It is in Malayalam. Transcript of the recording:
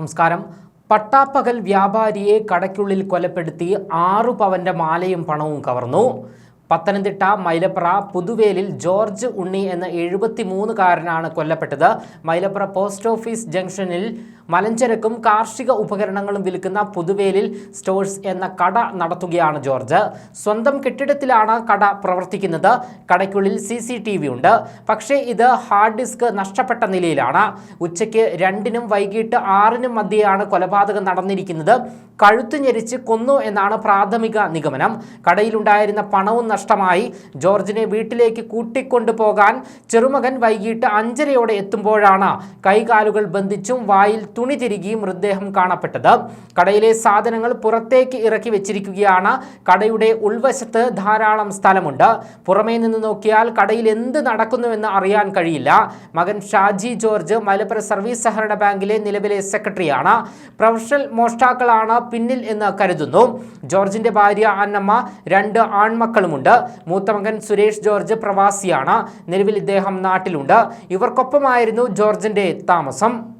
നമസ്കാരം. പട്ടാപ്പകൽ വ്യാപാരിയെ കടയ്ക്കുള്ളിൽ കൊലപ്പെടുത്തി ആറു പവന്റെ മാലയും പണവും കവർന്നു. പത്തനംതിട്ട മൈലപ്ര പുതുവേലിൽ ജോർജ് ഉണ്ണി എന്ന എഴുപത്തിമൂന്നുകാരനാണ് കൊല്ലപ്പെട്ടത്. മൈലപ്ര പോസ്റ്റ് ഓഫീസ് ജംഗ്ഷനിൽ മലഞ്ചരക്കും കാർഷിക ഉപകരണങ്ങളും വിൽക്കുന്ന പുതുവേലിൽ സ്റ്റോഴ്സ് എന്ന കട നടത്തുകയാണ് ജോർജ്. സ്വന്തം കെട്ടിടത്തിലാണ് കട പ്രവർത്തിക്കുന്നത്. കടയ്ക്കുള്ളിൽ സി സി ടി വി ഉണ്ട്. പക്ഷേ ഇത് ഹാർഡ് ഡിസ്ക് നഷ്ടപ്പെട്ട നിലയിലാണ്. ഉച്ചയ്ക്ക് രണ്ടിനും വൈകിട്ട് ആറിനും മധ്യയാണ് കൊലപാതകം നടന്നിരിക്കുന്നത്. കഴുത്തു ഞെരിച്ച് കൊന്നു എന്നാണ് പ്രാഥമിക നിഗമനം. കടയിലുണ്ടായിരുന്ന പണവും നഷ്ടമായി. ജോർജിനെ വീട്ടിലേക്ക് കൂട്ടിക്കൊണ്ടു പോകാൻ ചെറുമകൻ വൈകിട്ട് അഞ്ചരയോടെ എത്തുമ്പോഴാണ് കൈകാലുകൾ ബന്ധിച്ചും വായിൽ തുണി തിരികി മൃതദേഹം കാണപ്പെട്ടത്. കടയിലെ സാധനങ്ങൾ പുറത്തേക്ക് ഇറക്കി വെച്ചിരിക്കുകയാണ്. കടയുടെ ഉൾവശത്ത് ധാരാളം സ്ഥലമുണ്ട്. പുറമേ നിന്ന് നോക്കിയാൽ കടയിൽ എന്ത് നടക്കുന്നുവെന്ന് അറിയാൻ കഴിയില്ല. മകൻ ഷാജി ജോർജ് മലപ്പുറം സർവീസ് സഹകരണ ബാങ്കിലെ നിലവിലെ സെക്രട്ടറിയാണ്. പ്രൊഫഷണൽ മോഷ്ടാക്കളാണ് പിന്നിൽ എന്ന് കരുതുന്നു. ജോർജിന്റെ ഭാര്യ അന്നമ്മ രണ്ട് ആൺമക്കളുമുണ്ട്. മൂത്ത മകൻ സുരേഷ് ജോർജ് പ്രവാസിയാണ്. നിലവിൽ ഇദ്ദേഹം നാട്ടിലുണ്ട്. ഇവർക്കൊപ്പമായിരുന്നു ജോർജിന്റെ താമസം.